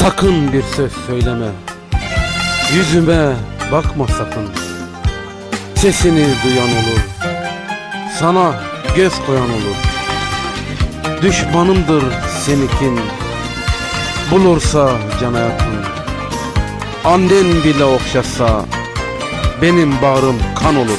Sakın bir söz söyleme. Yüzüme bakma sakın. Sesini duyan olur. Sana göz koyan olur. Düşmanımdır senikin. Bulursa cana yakın. Annen bile okşasa benim bağrım kan olur.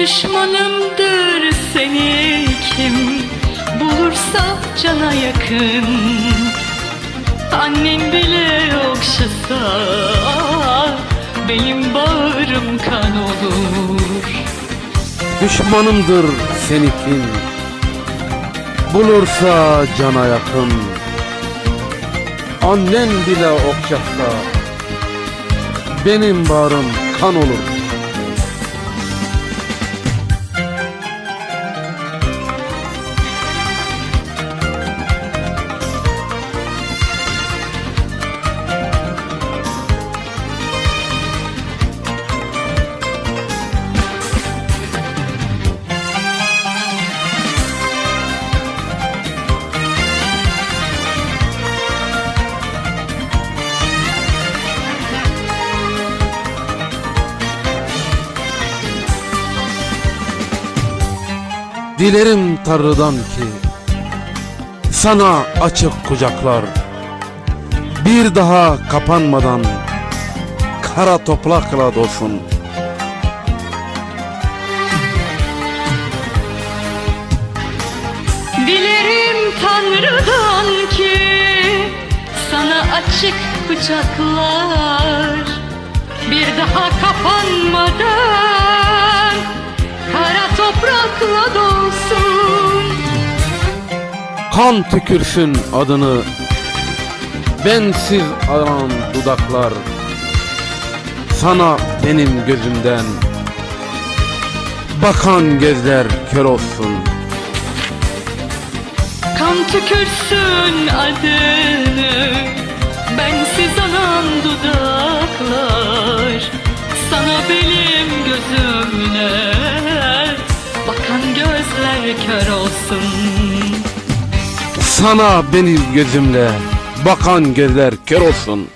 Düşmanımdır seni kim bulursa cana yakın Annem bile okşasa benim bağrım kan olur Düşmanımdır senikin. Bulursa cana yakın. Annen bile okşasa benim bağrım kan olur. Dilerim Tanrı'dan ki sana açık kucaklar bir daha kapanmadan kara toprakla dolsun. Dilerim Tanrı'dan ki sana açık kucaklar bir daha kapanmadan toprakla dolsun. Kan tükürsün adını. Bensiz aran dudaklar. Sana benim gözümden bakan gözler kör olsun. Kan tükürsün adını. Bensiz anan dudaklar. Sana benim gözümle kör olsun Sana benim gözümle bakan gözler kör olsun.